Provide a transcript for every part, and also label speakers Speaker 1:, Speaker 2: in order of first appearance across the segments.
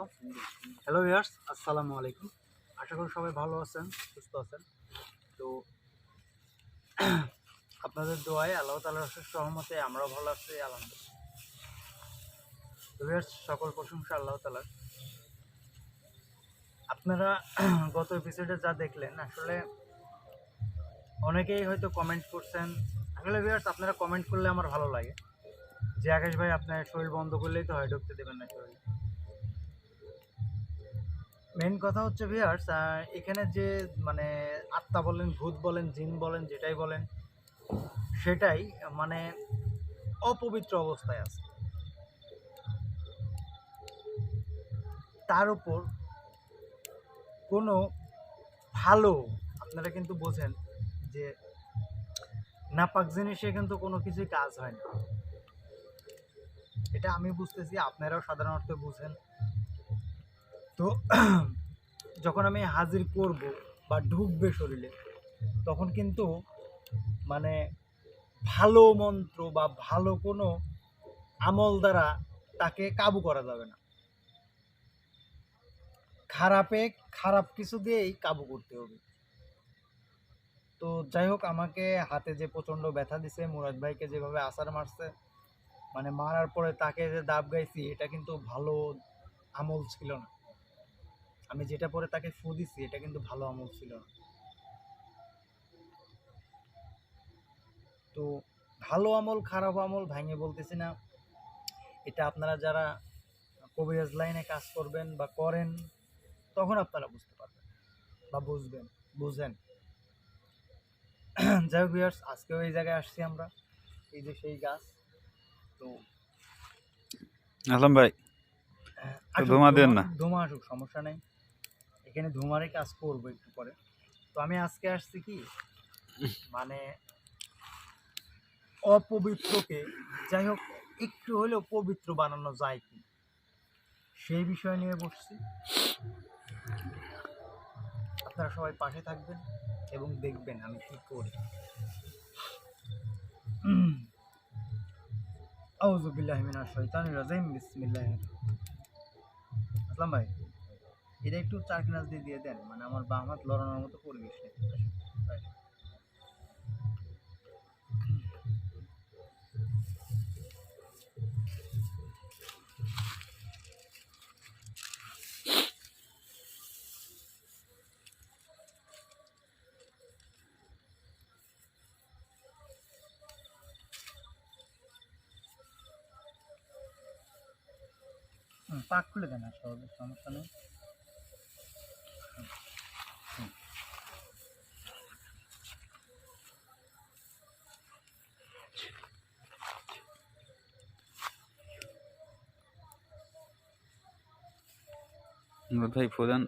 Speaker 1: Hello viewers আসসালামু আলাইকুম আশা করি সবাই ভালো আছেন, সুস্থ আছেন। তো, আপনাদের দোয়ায় আল্লাহ তালার সহমতে আমরাও ভালো আছি, আলহামদুলিল্লাহ। সকল প্রশংসা আল্লাহ তালার আপনারা গত এপিসোডে যা দেখলেন, আসলে অনেকেই হয়তো কমেন্ট করছেন। আসলে ভিউয়ার্স আপনারা কমেন্ট করলে আমার ভালো লাগে। যে, আকাশ ভাই, আপনার শরীর বন্ধ করলেই তো হয়, ঢুকতে দেবেন না শরীর। মেন কথা হচ্ছে ভিয়ার্স এখানে যে মানে আত্মা বলেন, ভূত বলেন, জিন বলেন, যেটাই বলেন, সেটাই মানে অপবিত্র অবস্থায় আছে। তার উপর কোনো ভালো, আপনারা কিন্তু বোঝেন যে, নাপাক জিনিসে কিন্তু কোনো কিছুই কাজ হয় না। এটা আমি বুঝতেছি, আপনারাও সাধারণত বুঝেন। তো যখন আমি হাজির করব বা ঢুকবে শরীরে, তখন কিন্তু মানে ভালো মন্ত্র বা ভালো কোনো আমল দ্বারা তাকে কাবু করা যাবে না। খারাপে খারাপ কিছু দিয়েই কাবু করতে হবে। তো যাই হোক, আমাকে হাতে যে প্রচণ্ড ব্যথা দিছে, মুরাদ ভাইকে যেভাবে আসার মারছে মানে মারার পরে তাকে যে দাব গাইছি, এটা কিন্তু ভালো আমল ছিল না। আমি যেটা পরে তাকে ফু দিছি এটা কিন্তু ভালো আমল ছিল না। তো ভালো আমল খারাপ আমল ভাঙে বলতেছি না। এটা আপনারা যারা কবিরাজ লাইনে কাজ করবেন বা করেন তখন আপনারা বুঝতে পারবেন বা বুঝবেন বুঝেন। যাই হোক ভিউয়ার্স আজকেও এই জায়গায় আসছি আমরা। এই যে সেই গাছ তো
Speaker 2: আসলাম ভাই।
Speaker 1: হ্যাঁ,
Speaker 2: ধোঁয়া দেন না।
Speaker 1: ধোঁয়া আসুক সমস্যা নেই। এখানে ধুমারে কাজ করব একটু পরে। তো আমি আজকে আসছি কি? মানে অপবিত্রকে, যাই হোক, একটু হলেও পবিত্র বানানো যায় কি? সেই বিষয় নিয়ে বসছি। আপনারা সবাই পাশে থাকবেন এবং দেখবেন আমি কি করি। আউযু বিল্লাহি মিনাশ শাইতানির রাজিম, বিসমিল্লাহির আসলাম ভাই। এটা একটু চার কিনাস দিয়ে দিয়ে দেন মানে আমার বাম হাত লড়ানোর মতো পরিবেশ নেই। পাক খুলে দেন সহজে সমস্যা নেই।
Speaker 2: মুরাদ ভাই প্রধান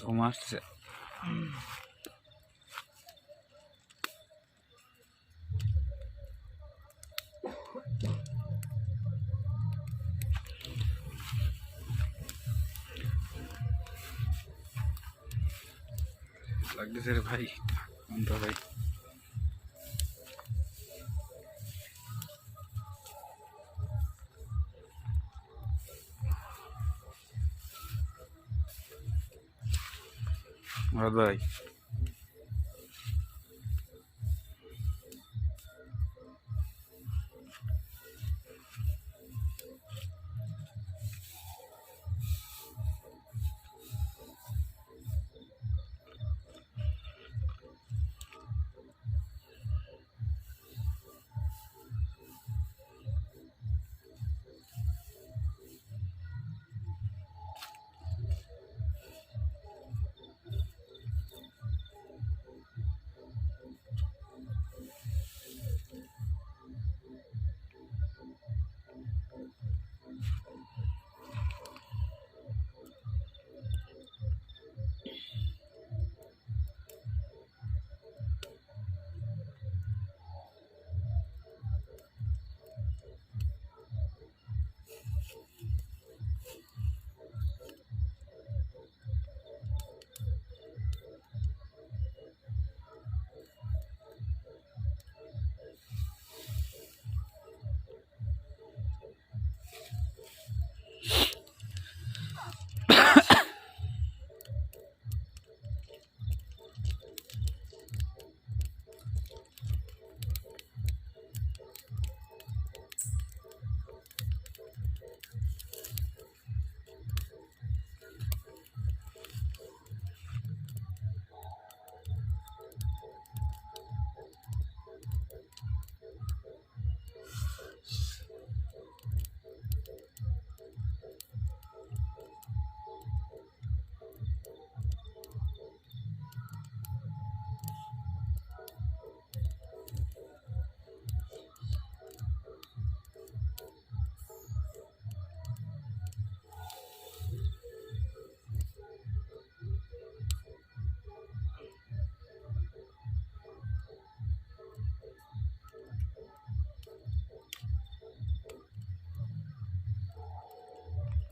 Speaker 2: ঘুম আসছে। লাগতেছে রে ভাই কোনটা ভাই। ভাই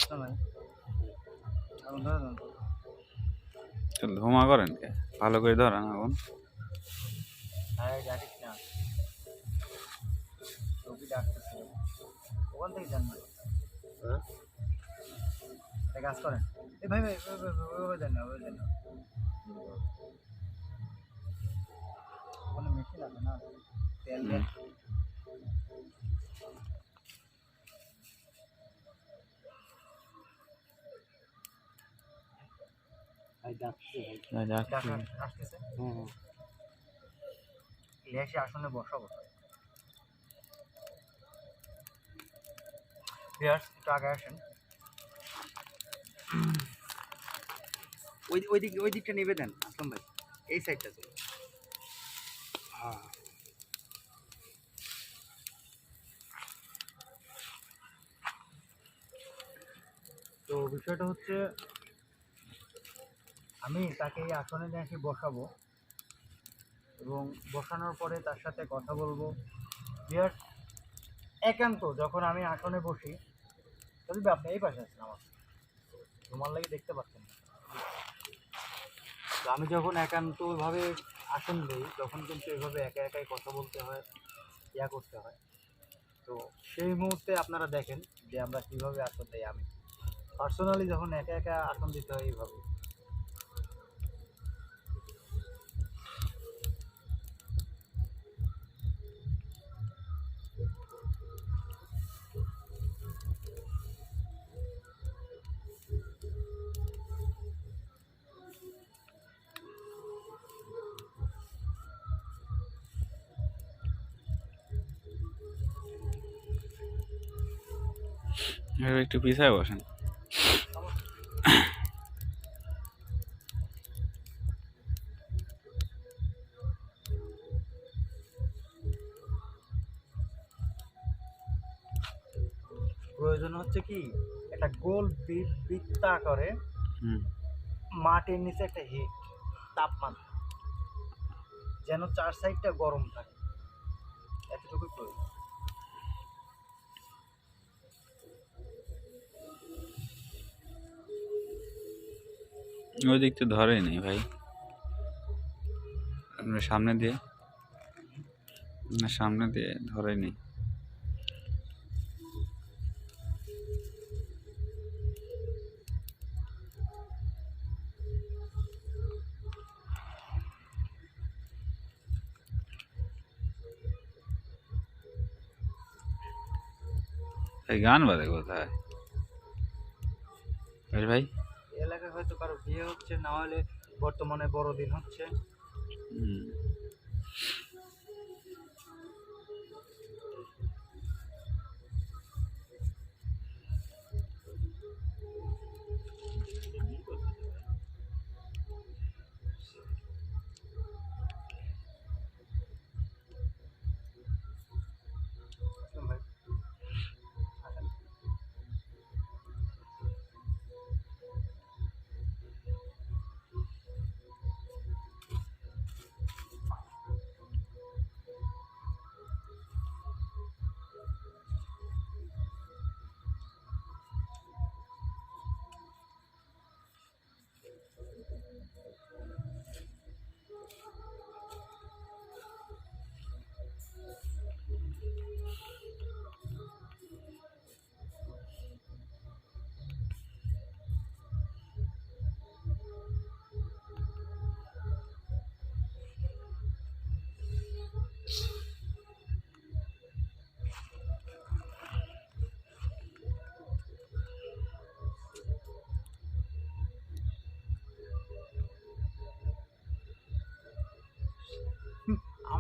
Speaker 1: তো
Speaker 2: ধোঁয়া করেন কে? ভালো করে ধরেন আগুন।
Speaker 1: হ্যাঁ ওখান থেকে যান না? একটা কাজ করেন। এ ভাই ভাই ভাই, ভাই, ভাই, ওইভাবে দেন না ওইভাবে দেন না। ওখানে মেশিন আছে না? তেল আসনে বসাবো। একটু আগে আসেন। ওই ওই দিক ওই দিকটা নেবে দেন আসলাম ভাই। এই সাইডটা হ্যাঁ। তো বিষয়টা হচ্ছে আমি তাকে এই আসনে নিয়ে এসে বসাবো এবং বসানোর পরে তার সাথে কথা বলব। বিয়ার একান্ত যখন আমি আসনে বসি, যদি আপনি এই পাশে আছেন আমার তোমার লাগে দেখতে পাচ্ছেন। তো আমি যখন একান্তভাবে আসন দিই তখন কিন্তু এভাবে একা একাই কথা বলতে হয়, ইয়া করতে হয়। তো সেই মুহূর্তে আপনারা দেখেন যে আমরা কীভাবে আসন দিই আমি। পার্সোনালি যখন একা একা আসন দিতে হয় এইভাবে
Speaker 2: এবার একটু পিছায় বসেন।
Speaker 1: প্রয়োজন হচ্ছে কি? একটা গোল বৃত্তা করে মাটির নিচে একটা হিট তাপমাত্রা যেন চার সাইডটা গরম থাকে। এতটুকুই প্রয়োজন।
Speaker 2: ওই দিক তো ধরেই নেই ভাই আপনার সামনে দিয়ে আপনার সামনে দিয়ে ধরেই নেই এই গান বাজে কোথায় বেশ ভাই
Speaker 1: এই এলাকায় হয়তো কারও বিয়ে হচ্ছে না হলে বর্তমানে বড়দিন হচ্ছে।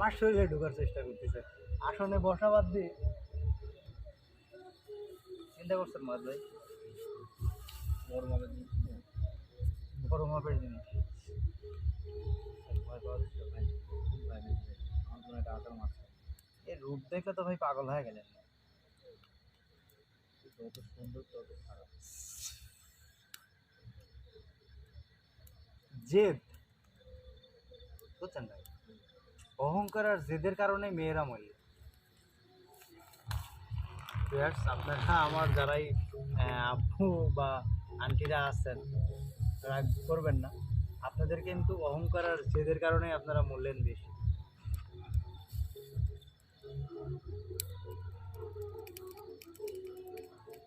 Speaker 1: আমার শরীরে ঢোকার চেষ্টা করতেছে। আসনে বসা বাদ দিয়ে চিন্তা করছেন মাদ ভাই? বড় মাপের জিনিস। বড় মাপের জিনিস মাছ এর রূপ দেখে তো ভাই পাগল হয়ে গেলেন। যত সুন্দর, তত খারাপ। জেদ। বুঝছেন ভাই? অহংকার আর জেদের কারণে মেয়েরা মরে আপনারা আমার যারাই আব্বু বা আন্টিরা আছেন রাগ করবেন না। আপনাদের কিন্তু অহংকার আর জেদের কারণে আপনারা মূল্যায়ন বেশি।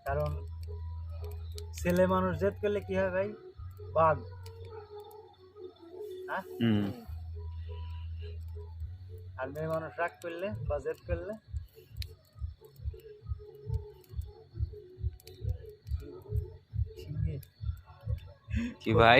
Speaker 1: কারণ ছেলে মানুষ জেদ করলে কি হয় ভাই? বাঘ। হ্যাঁ?
Speaker 2: হুম।
Speaker 1: আর মেয়ে মানুষ রাগ করলে বা জেদ করলে
Speaker 2: কি ভাই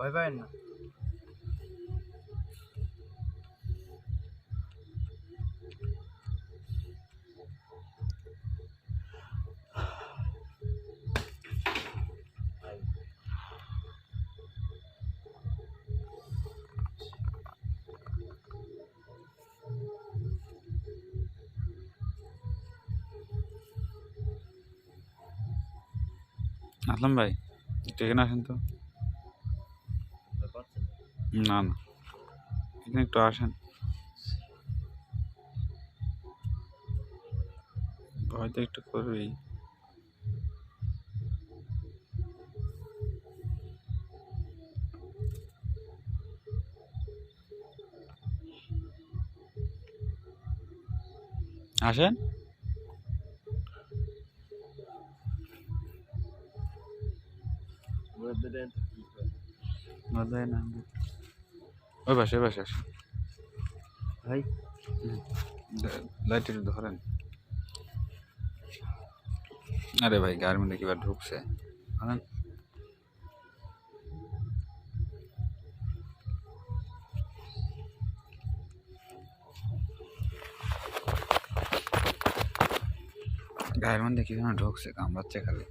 Speaker 1: ভয় পাবেন না
Speaker 2: আসলাম ভাই একটু এখানে আসেন তো না না। এখানে একটু আসেন। ভয় তো একটু করবেই আসেন। মজাই না ওই পাশে ওই পাশে
Speaker 1: ভাই
Speaker 2: লাইট একটু ধরেন। আরে ভাই গাড়ির মধ্যে কিবার ঢুকছে। ধরেন গায়ের মধ্যে কি যেন ঢুকছে কামড়াচ্ছে খালি।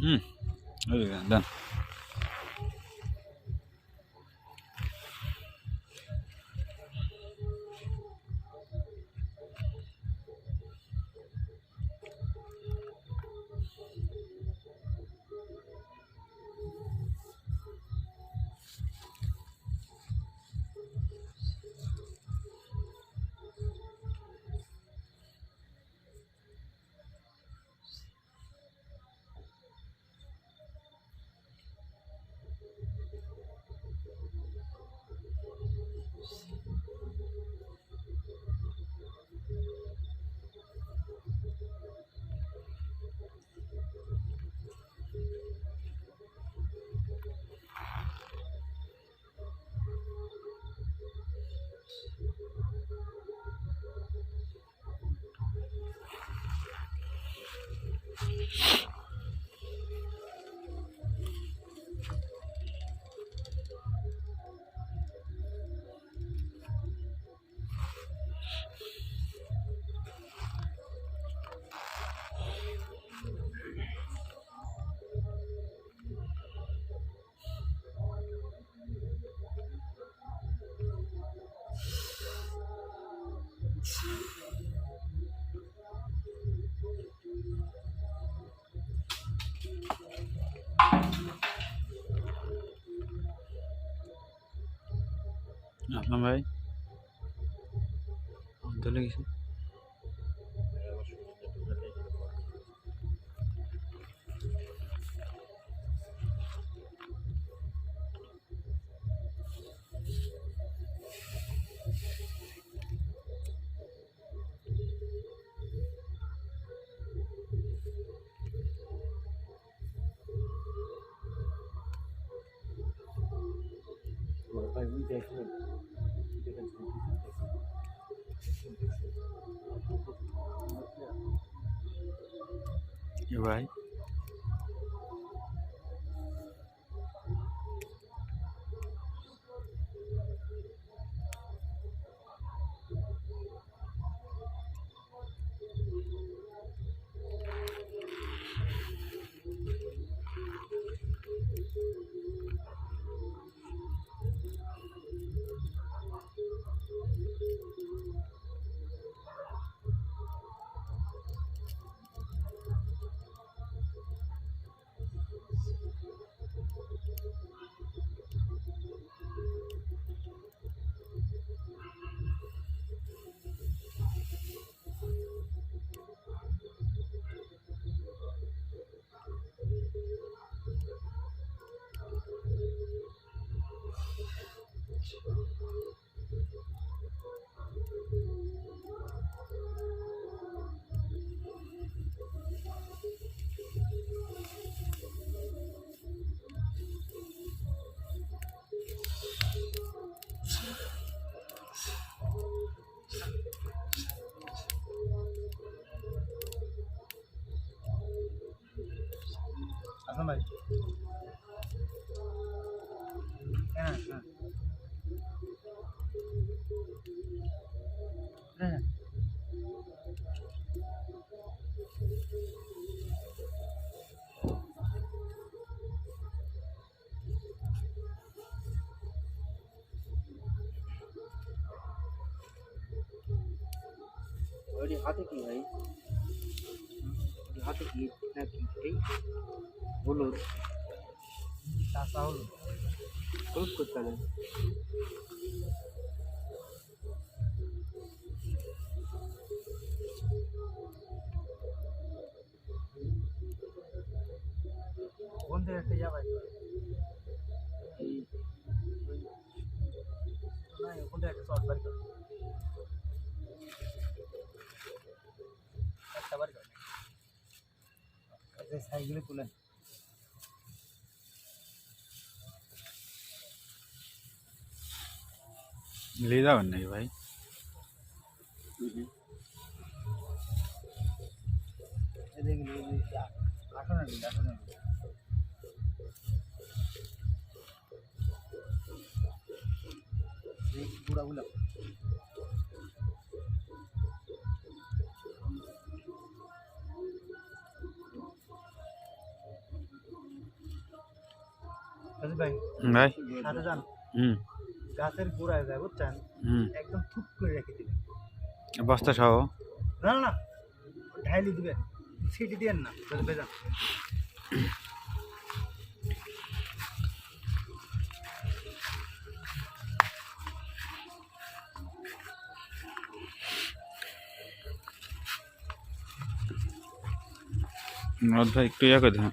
Speaker 2: হুম ওই যে, আসলাম ভাই চলে গেছে এ
Speaker 3: হাতে কি ভাই? হাতে কি? না কি? এই হলুদ।
Speaker 1: চাষা হলো
Speaker 3: হলুদ করতে হবে।
Speaker 1: থেকে একটা ইয়া
Speaker 3: এই
Speaker 1: সাইকেলে তুলে
Speaker 2: নিয়ে যাবেন নাকি ভাই
Speaker 1: এদিকে আসো ভাই
Speaker 2: ভাই।
Speaker 1: সাথে যান।
Speaker 2: হুম।
Speaker 1: গাছের গোড়ায় যায় বুঝছেন?
Speaker 2: হুম।
Speaker 1: একদম থুপ করে রেখে দিবেন।
Speaker 2: বস্তা সহ?
Speaker 1: না না ঢাইলি দিবেন সিটি দিবেন না বেজান
Speaker 2: ভাই একটু ইয়া করে দেন।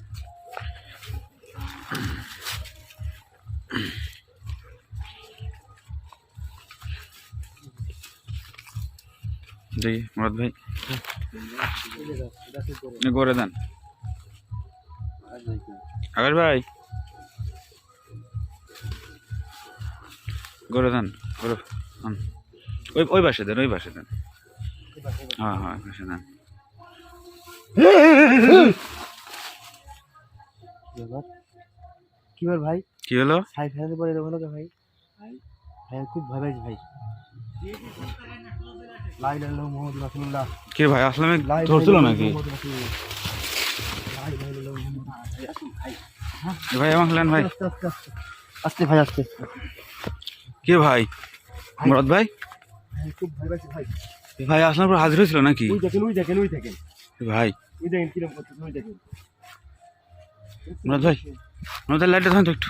Speaker 2: দেখি মুরাদ ভাই। করে দেন। আকাশ ভাই। করে দেন করে ওই ওই পাশে দেন ওই পাশে দেন। হ্যাঁ হ্যাঁ পাশে দেন।
Speaker 3: কি বল ভাই?
Speaker 2: কি হলো?
Speaker 3: সাই ফেলাতে পরে ভাই? ভাই খুব ভয় ভাই।
Speaker 2: কি ভাই আসলামে ধরছিল নাকি।
Speaker 3: ভাই
Speaker 2: ভাই আমার খেলেন ভাই।
Speaker 3: আস্তে ভাই আস্তে
Speaker 2: কি ভাই? মুরাদ ভাই?
Speaker 3: ভাই খুব ভয় পাইছি ভাই।
Speaker 2: ভাই আসলাম পর হাজির হয়েছিল নাকি?
Speaker 3: ওই দেখেন ওই দেখেন ওই দেখেন।
Speaker 2: ভাই।
Speaker 3: ওই দেখেন কিরম করছে ওই দেখেন।
Speaker 2: মুরাদ ভাই মুরাদ ভাই লাইটটা ধরেন তো একটু।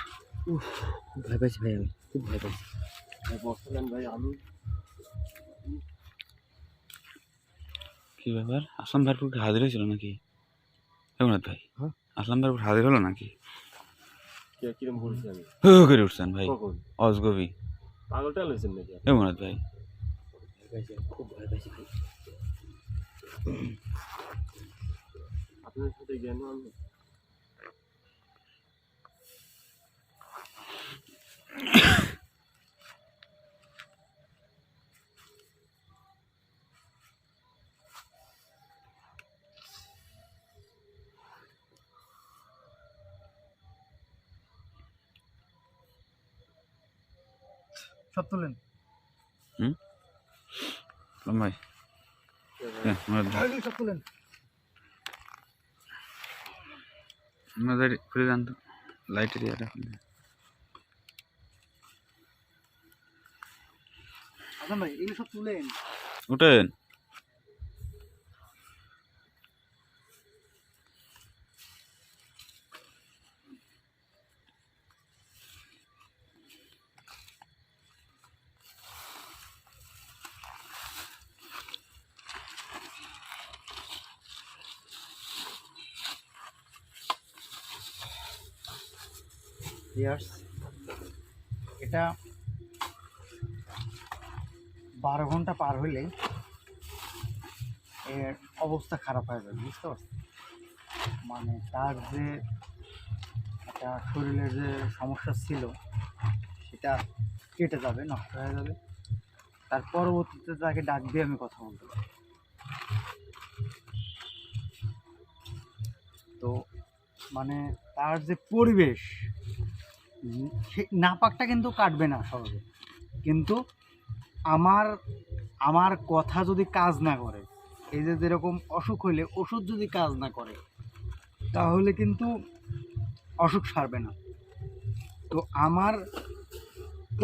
Speaker 3: ভয় পাইছি ভাই আমি। খুব ভয় পাইছি। বর্তমান ভাই আমি
Speaker 2: কি ব্যাপার? আসলাম ভাইপুর হাজির হয়েছিল নাকি? রঘুনাথ ভাই?
Speaker 3: হ্যাঁ?
Speaker 2: আসলাম ভাইপুর হাজির হলো নাকি?
Speaker 3: কে কিরম করেছি আমি?
Speaker 2: হু হু করে উঠছেন ভাই। অজগবি।
Speaker 3: পাগলটা লইছেন নাকি
Speaker 2: রঘুনাথ ভাই।
Speaker 3: খুব ভয় পাইছি ভাই। আপনার সাথে জ্ঞান আনব
Speaker 1: সব তুলেন।
Speaker 2: আসলাম ভাই।
Speaker 1: তুলেন।
Speaker 2: আমাদের খুলে যান তো।
Speaker 1: ভাই এগুলো সব তুলেন।
Speaker 2: উঠেন।
Speaker 1: ইয়ার্স। এটা বারো ঘণ্টা পার হইলেই এর অবস্থা খারাপ হয়ে যাবে, বুঝতে পারছেন? মানে তার যে একটা শরীরের যে সমস্যা ছিল, সেটা কেটে যাবে, নষ্ট হয়ে যাবে। তার পরবর্তীতে তাকে ডাক দিয়ে আমি কথা বলতে পারি তো মানে তার যে পরিবেশ নাপাকটা কিন্তু কাটবে না সহজে। কিন্তু আমার আমার কথা যদি কাজ না করে, এই যে যেরকম অসুখ হইলে ওষুধ যদি কাজ না করে, তাহলে কিন্তু অসুখ সারবে না। তো আমার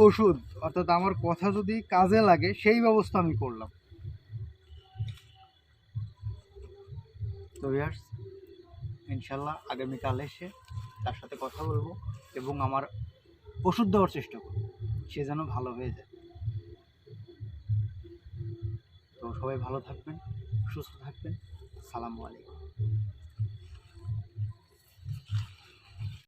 Speaker 1: ওষুধ, অর্থাৎ আমার কথা যদি কাজে লাগে, সেই ব্যবস্থা আমি করলাম। তো ইনশাল্লাহ আগামীকাল এসে তার সাথে কথা বলব। এবং আমার ওষুধ দেওয়ার চেষ্টা করব। সে যেন ভালো হয়ে যায়। তো সবাই ভালো থাকবেন, সুস্থ থাকবেন। সালামু আলাইকুম।